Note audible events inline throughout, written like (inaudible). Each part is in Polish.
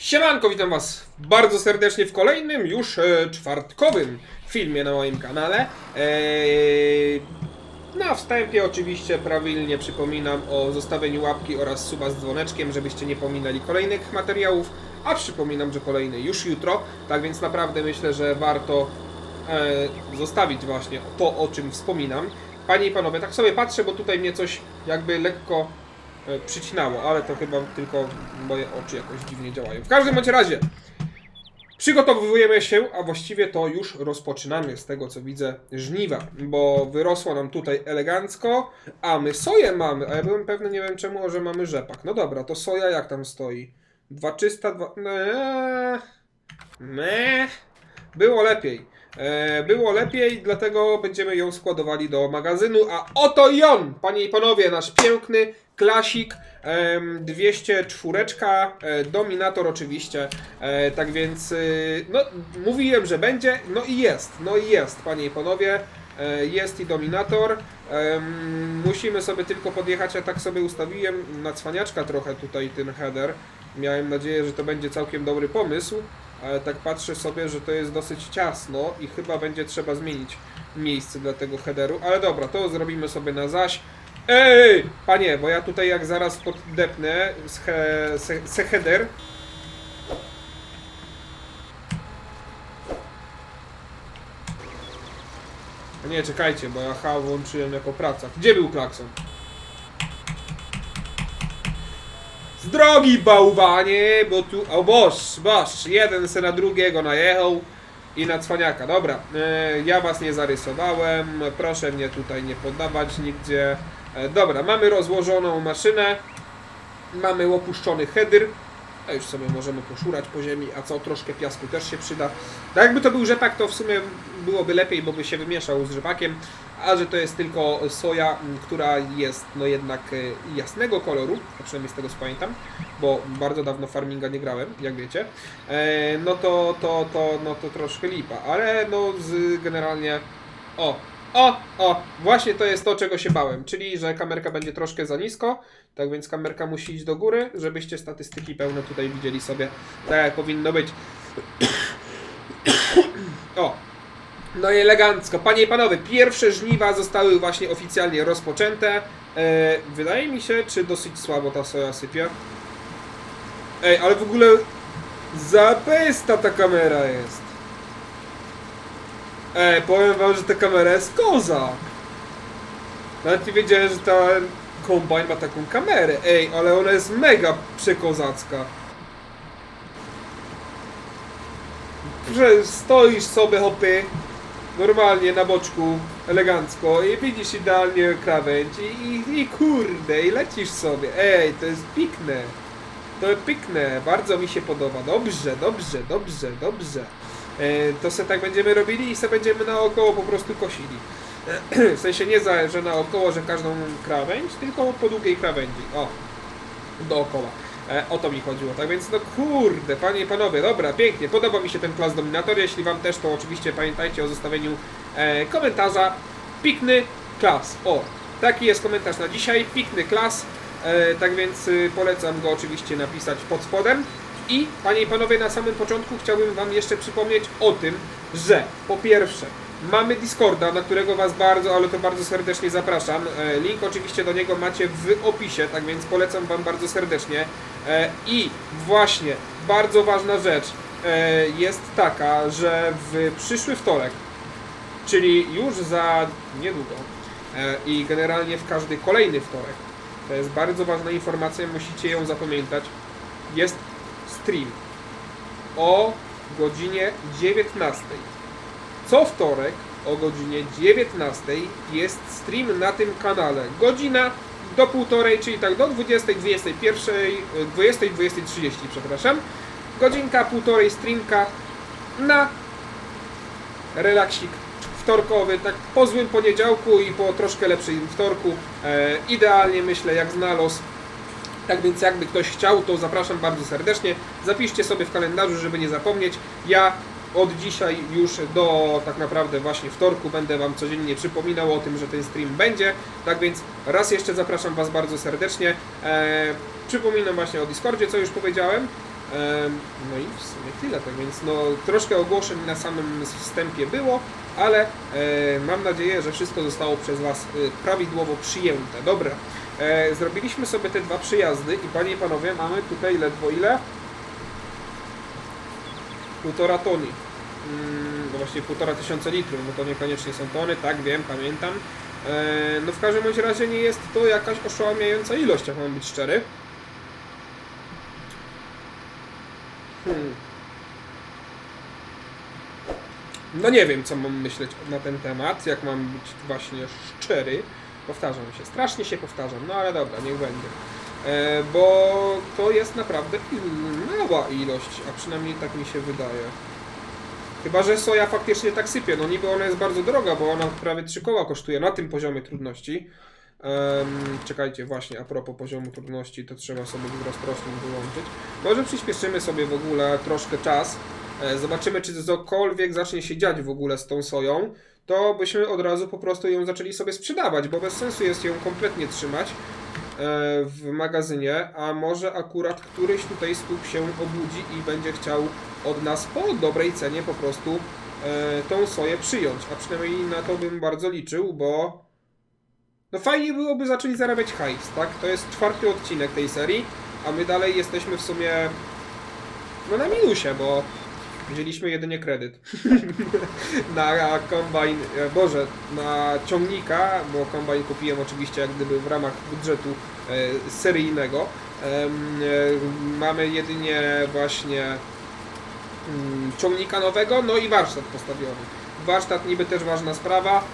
Siemanko, witam was bardzo serdecznie w kolejnym, już e, czwartkowym filmie na moim kanale. Eee, na wstępie oczywiście prawilnie przypominam o zostawieniu łapki oraz suba z dzwoneczkiem, żebyście nie pominęli kolejnych materiałów, a przypominam, że kolejny już jutro, tak więc naprawdę myślę, że warto e, zostawić właśnie to, o czym wspominam. Panie i panowie, tak sobie patrzę, bo tutaj mnie coś jakby lekko e, przycinało, ale to chyba tylko moje oczy jakoś dziwnie działają. W każdym bądź razie przygotowujemy się, a właściwie to już rozpoczynamy z tego co widzę żniwa, bo wyrosło nam tutaj elegancko, a my soję mamy, a ja byłem pewny, nie wiem czemu, że mamy rzepak. No dobra, to soja jak tam stoi? 200, 2... Eee, meh. Było lepiej. E, było lepiej, dlatego będziemy ją składowali do magazynu. A oto i on, panie i panowie, nasz piękny klasik. em, 204, e, dominator oczywiście. E, tak więc, no, mówiłem, że będzie. No i jest, no i jest, panie i panowie. Jest i dominator. Musimy sobie tylko podjechać. Ja tak sobie ustawiłem na cwaniaczka trochę tutaj ten header. Miałem nadzieję, że to będzie całkiem dobry pomysł, ale tak patrzę sobie, że to jest dosyć ciasno i chyba będzie trzeba zmienić miejsce dla tego headeru. Ale dobra, to zrobimy sobie na zaś. Ej, panie, bo ja tutaj jak zaraz poddepnę he, se, se header, Nie, czekajcie, bo ja H włączyłem jako praca. Gdzie był klakson? Z drogi bałwanie, bo tu... O boż, boż, jeden se na drugiego najechał i na cwaniaka. Dobra, e, ja was nie zarysowałem, proszę mnie tutaj nie poddawać nigdzie. E, dobra, mamy rozłożoną maszynę, mamy opuszczony header, a już sobie możemy poszurać po ziemi, a co, troszkę piasku też się przyda. Tak jakby to był rzepak, to w sumie byłoby lepiej, bo by się wymieszał z rzepakiem, a że to jest tylko soja, która jest no jednak e, jasnego koloru, a przynajmniej z tego co pamiętam, bo bardzo dawno farminga nie grałem, jak wiecie, e, no to, to, to, no to troszkę lipa, ale no z generalnie, o, o, o, właśnie to jest to, czego się bałem, czyli, że kamerka będzie troszkę za nisko, tak więc kamerka musi iść do góry, żebyście statystyki pełne tutaj widzieli sobie, tak jak powinno być. O, no i elegancko. Panie i panowie, pierwsze żniwa zostały właśnie oficjalnie rozpoczęte. E, wydaje mi się, czy dosyć słabo ta soja sypie. Ej, ale w ogóle zapesta ta kamera jest. Ej, powiem wam, że ta kamera jest koza. Nawet nie wiedziałem, że ta kombajn ma taką kamerę. Ej, ale ona jest mega przekozacka. Że stoisz sobie hopy normalnie na boczku, elegancko i widzisz idealnie krawędź i, i, i kurde, i lecisz sobie. Ej, to jest pikne. To jest pikne, bardzo mi się podoba. Dobrze, dobrze, dobrze, dobrze. E, to se tak będziemy robili i se będziemy naokoło po prostu kosili. W sensie nie za, że naokoło, że każdą krawędź, tylko po długiej krawędzi. O, dookoła. E, o to mi chodziło. Tak więc, no kurde, panie i panowie, dobra, pięknie. Podoba mi się ten klas dominator. Jeśli wam też, to oczywiście pamiętajcie o zostawieniu e, komentarza. Pikny klas. O, taki jest komentarz na dzisiaj. Pikny klas. E, tak więc y, polecam go oczywiście napisać pod spodem. I panie i panowie, na samym początku chciałbym wam jeszcze przypomnieć o tym, że po pierwsze mamy Discorda, na którego was bardzo, ale to bardzo serdecznie zapraszam. E, Link oczywiście do niego macie w opisie, tak więc polecam wam bardzo serdecznie. E, I właśnie bardzo ważna rzecz e, jest taka, że w przyszły wtorek, czyli już za niedługo i generalnie w każdy kolejny wtorek, to jest bardzo ważna informacja, musicie ją zapamiętać, jest stream o godzinie 19. Co wtorek o godzinie 19 jest stream na tym kanale. Godzina do półtorej, czyli tak do 20, 21, 20, 20, 30, przepraszam. Godzinka, półtorej streamka na relaksik wtorkowy, tak po złym poniedziałku i po troszkę lepszym wtorku. E, idealnie myślę, jak znalazł. Tak więc jakby ktoś chciał, to zapraszam bardzo serdecznie. Zapiszcie sobie w kalendarzu, żeby nie zapomnieć. Ja od dzisiaj już do tak naprawdę właśnie wtorku będę Wam codziennie przypominał o tym, że ten stream będzie. Tak więc raz jeszcze zapraszam Was bardzo serdecznie. E, przypominam właśnie o Discordzie, co już powiedziałem. Em, No i w sumie tyle, tak więc no troszkę ogłoszeń na samym wstępie było, ale e, mam nadzieję, że wszystko zostało przez Was e, prawidłowo przyjęte. Dobra, e, zrobiliśmy sobie te dwa przyjazdy i Panie i Panowie mamy tutaj ledwo ile? Półtora tony. Mm, no właściwie półtora tysiąca litrów, bo to niekoniecznie są tony, tak wiem, pamiętam. E, no w każdym razie nie jest to jakaś oszałamiająca ilość, jak mam być szczery. Hmm. No nie wiem, co mam myśleć na ten temat, jak mam być właśnie szczery. Powtarzam się, strasznie się powtarzam, no ale dobra, niech będzie. E, bo to jest naprawdę mała ilość, a przynajmniej tak mi się wydaje. Chyba, że soja faktycznie tak sypie. No niby ona jest bardzo droga, bo ona prawie 3 koła kosztuje na tym poziomie trudności. Em, czekajcie, właśnie a propos poziomu trudności, to trzeba sobie wzrost roślin wyłączyć. Może przyspieszymy sobie w ogóle troszkę czas. E, zobaczymy, czy cokolwiek zacznie się dziać w ogóle z tą soją. To byśmy od razu po prostu ją zaczęli sobie sprzedawać, bo bez sensu jest ją kompletnie trzymać w magazynie, a może akurat któryś tutaj skup się obudzi i będzie chciał od nas po dobrej cenie po prostu e, tą soję przyjąć, a przynajmniej na to bym bardzo liczył, bo no fajnie byłoby zacząć zarabiać hajs, tak? To jest czwarty odcinek tej serii, a my dalej jesteśmy w sumie no na minusie, bo wzięliśmy jedynie kredyt (laughs) na kombajn, e, boże, na ciągnika, bo kombajn kupiłem oczywiście jak gdyby w ramach budżetu e, seryjnego. E, mamy jedynie właśnie mm, ciągnika nowego, no i warsztat postawiony. Warsztat niby też ważna sprawa,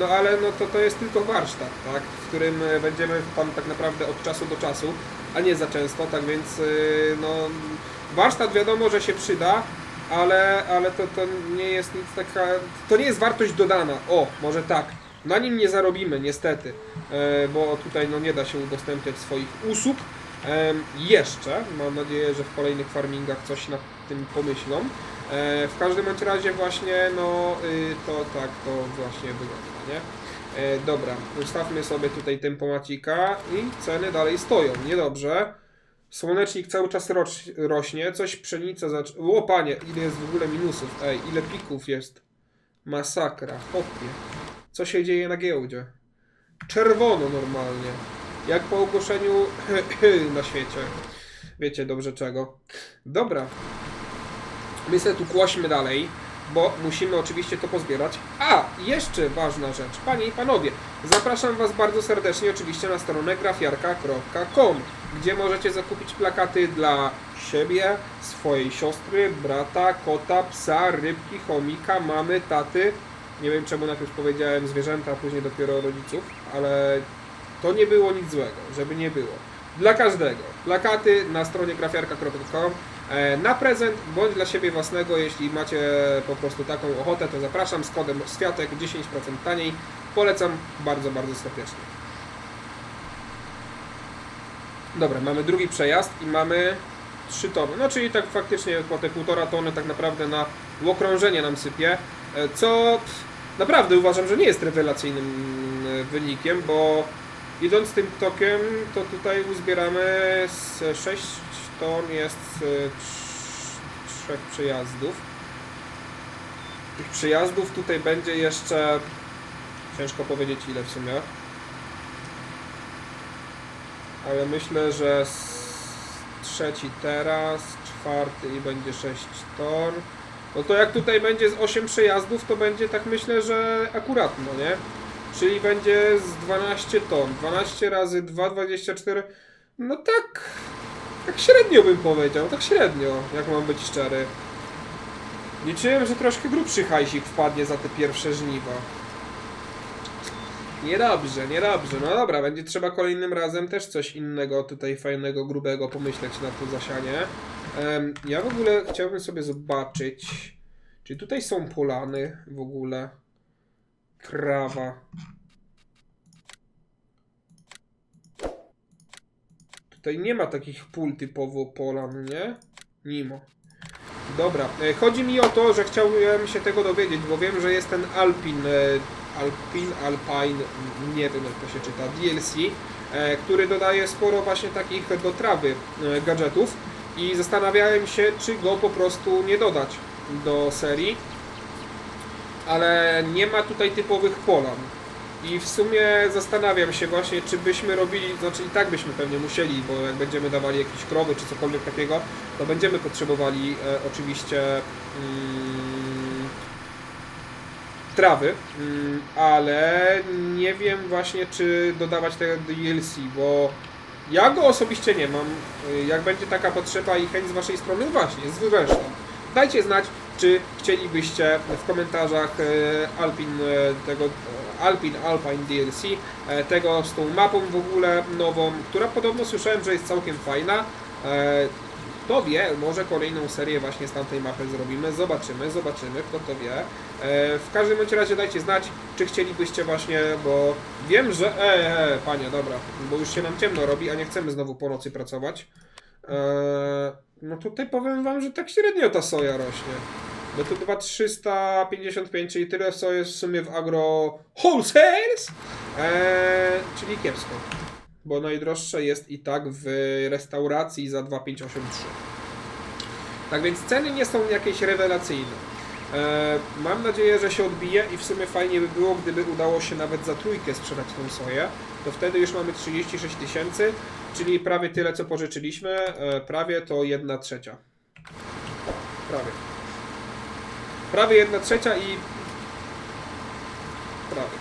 no ale no to, to jest tylko warsztat, tak, w którym będziemy tam tak naprawdę od czasu do czasu, a nie za często, tak więc no warsztat wiadomo, że się przyda, ale, ale to, to nie jest nic taka, to nie jest wartość dodana, o, może tak, na nim nie zarobimy niestety, e, bo tutaj no nie da się udostępniać swoich usług, jeszcze. Mam nadzieję, że w kolejnych farmingach coś nad tym pomyślą. E, w każdym bądź razie właśnie, no y, to tak to właśnie wygląda, nie? E, dobra, ustawmy sobie tutaj tempomacika i ceny dalej stoją, niedobrze. Słonecznik cały czas roś, rośnie, coś pszenica zac... O panie, ile jest w ogóle minusów, ej, ile pików jest. Masakra, hopie. Co się dzieje na giełdzie? Czerwono normalnie. Jak po ogłoszeniu (clears throat) na świecie. Wiecie dobrze czego. Dobra. My sobie tu kłośmy dalej, bo musimy oczywiście to pozbierać. A, jeszcze ważna rzecz. Panie i panowie, zapraszam was bardzo serdecznie oczywiście na stronę grafiarka.com, gdzie możecie zakupić plakaty dla siebie, swojej siostry, brata, kota, psa, rybki, chomika, mamy, taty. Nie wiem czemu najpierw powiedziałem zwierzęta, a później dopiero rodziców, ale to nie było nic złego, żeby nie było. Dla każdego. Plakaty na stronie grafiarka.com na prezent bądź dla siebie własnego, jeśli macie po prostu taką ochotę, to zapraszam z kodem SWIATEK 10% taniej. Polecam bardzo, bardzo serdecznie. Dobra, mamy drugi przejazd i mamy 3 tony. No czyli tak faktycznie po te półtora tony tak naprawdę na okrążenie nam sypie. E, Co naprawdę uważam, że nie jest rewelacyjnym e, wynikiem, bo idąc tym tokiem, to tutaj uzbieramy z 6 ton jest z trz- trzech przejazdów. Tych przejazdów tutaj będzie jeszcze ciężko powiedzieć ile w sumie. Ale myślę, że z trzeci teraz, czwarty i będzie 6 ton. No to jak tutaj będzie z 8 przejazdów, to będzie tak myślę, że akuratno, nie? Czyli będzie z 12 ton. 12 razy 2, 24. No tak. Tak średnio bym powiedział, tak średnio, jak mam być szczery. Liczyłem, że troszkę grubszy hajsik wpadnie za te pierwsze żniwa. Niedobrze, niedobrze. No dobra, będzie trzeba kolejnym razem też coś innego tutaj fajnego, grubego pomyśleć na to zasianie. Em, ja w ogóle chciałbym sobie zobaczyć, czy tutaj są polany w ogóle. Krawa. Tutaj nie ma takich pól typowo polan, nie? Ma. Dobra, e, chodzi mi o to, że chciałbym się tego dowiedzieć, bo wiem, że jest ten Alpin, e, Alpin, Alpine, nie wiem jak to się czyta, DLC, e, który dodaje sporo właśnie takich do trawy gadżetów. I zastanawiałem się, czy go po prostu nie dodać do serii. Ale nie ma tutaj typowych polan. I w sumie zastanawiam się właśnie, czy byśmy robili, znaczy i tak byśmy pewnie musieli, bo jak będziemy dawali jakieś krowy czy cokolwiek takiego, to będziemy potrzebowali e, oczywiście mm, trawy, mm, ale nie wiem właśnie, czy dodawać tego DLC, bo ja go osobiście nie mam. Y, Jak będzie taka potrzeba i chęć z Waszej strony, właśnie, z wywężą. Dajcie znać, czy chcielibyście w komentarzach e, Alpin e, tego e, Alpin Alpine DLC tego z tą mapą w ogóle nową, która podobno słyszałem, że jest całkiem fajna. Kto wie, może kolejną serię właśnie z tamtej mapy zrobimy. Zobaczymy, zobaczymy, kto to wie. W każdym bądź razie dajcie znać, czy chcielibyście właśnie, bo wiem, że... E, e, panie, dobra, bo już się nam ciemno robi, a nie chcemy znowu po nocy pracować. E, no tutaj powiem wam, że tak średnio ta soja rośnie. No to 2355, czyli tyle co jest w sumie w agro wholesales, e, czyli kiepsko. Bo najdroższe jest i tak w restauracji za 2583. Tak więc ceny nie są jakieś rewelacyjne. E, mam nadzieję, że się odbije i w sumie fajnie by było, gdyby udało się nawet za trójkę sprzedać tą soję. To wtedy już mamy 36 tysięcy, czyli prawie tyle co pożyczyliśmy. E, prawie to 1 trzecia. Prawie. Prawie 1 trzecia i prawie.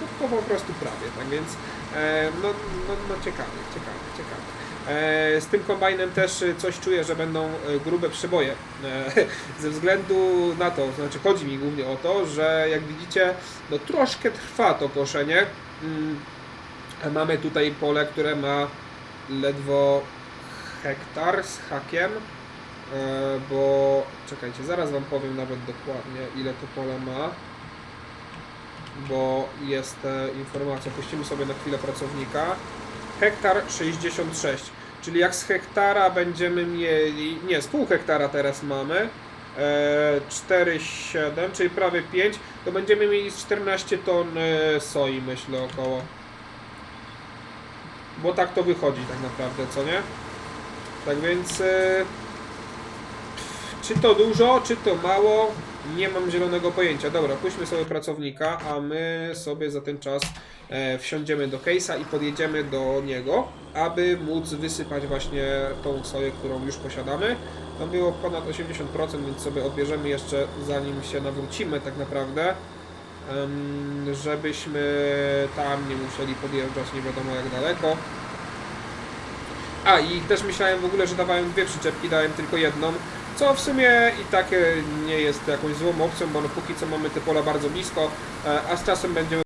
No, to po prostu prawie, tak więc e, no, no, no ciekawe, ciekawe, ciekawe. E, z tym kombajnem też coś czuję, że będą e, grube przeboje. E, (laughs) ze względu na to, znaczy chodzi mi głównie o to, że jak widzicie, no troszkę trwa to koszenie. Mm, mamy tutaj pole, które ma ledwo hektar z hakiem. E, bo czekajcie, zaraz wam powiem nawet dokładnie ile to pole ma bo jest e, informacja, puścimy sobie na chwilę pracownika. Hektar 66, czyli jak z hektara będziemy mieli, nie, z pół hektara teraz mamy, e, 4,7, czyli prawie 5, to będziemy mieli z 14 ton e, soi, myślę, około. Bo tak to wychodzi tak naprawdę, co nie? Tak więc... Czy to dużo, czy to mało? Nie mam zielonego pojęcia. Dobra, puśćmy sobie pracownika, a my sobie za ten czas e, wsiądziemy do case'a i podjedziemy do niego, aby móc wysypać właśnie tą soję, którą już posiadamy. Tam było ponad 80%, więc sobie odbierzemy jeszcze zanim się nawrócimy tak naprawdę. żebyśmy tam nie musieli podjeżdżać nie wiadomo jak daleko. A i też myślałem w ogóle, że dawałem dwie przyczepki, dałem tylko jedną, co w sumie i tak nie jest jakąś złą opcją, bo no póki co mamy te pola bardzo blisko, e, a z czasem będziemy